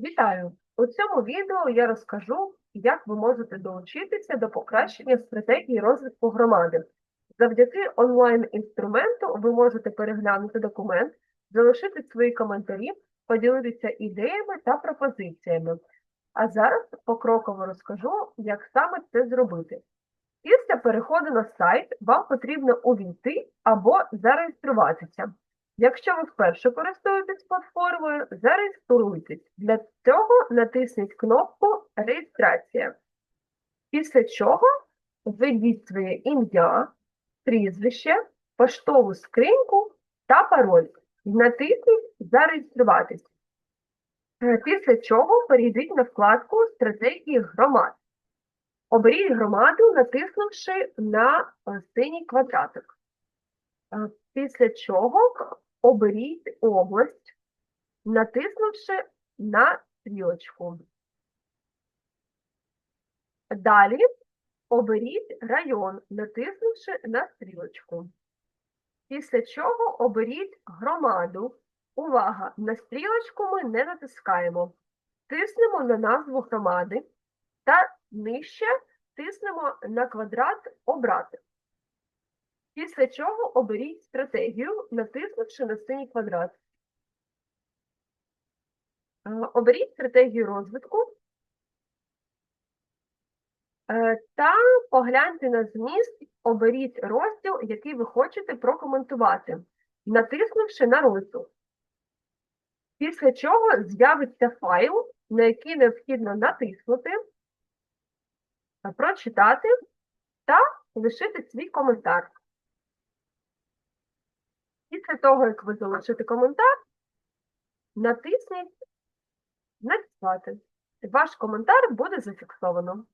Вітаю! У цьому відео я розкажу, як ви можете долучитися до покращення стратегії розвитку громади. Завдяки онлайн-інструменту ви можете переглянути документ, залишити свої коментарі, поділитися ідеями та пропозиціями. А зараз покроково розкажу, як саме це зробити. Після переходу на сайт вам потрібно увійти або зареєструватися. Якщо ви вперше користуєтесь платформою, зареєструйтесь. Для цього натисніть кнопку Реєстрація. Після чого введіть своє ім'я, прізвище, поштову скриньку та пароль. Натисніть Зареєструватись. Е, Після чого перейдіть на вкладку Стратегії громад. Оберіть громаду, натиснувши на е, синій квадратик. Після чого оберіть область, натиснувши на стрілочку. Далі оберіть район, натиснувши на стрілочку. Після чого оберіть громаду. Увага! На стрілочку ми не натискаємо. Тиснемо на назву громади та нижче тиснемо на квадрат Обрати. Після чого оберіть стратегію, натиснувши на синій квадрат. Е, Оберіть стратегію розвитку Е, та погляньте на зміст, оберіть розділ, який ви хочете прокоментувати, натиснувши на розділ. Після чого з'явиться файл, на який необхідно натиснути, е, прочитати та лишити свій коментар. Після того, як ви залишите коментар, натисніть Надіслати. Ваш коментар буде зафіксовано.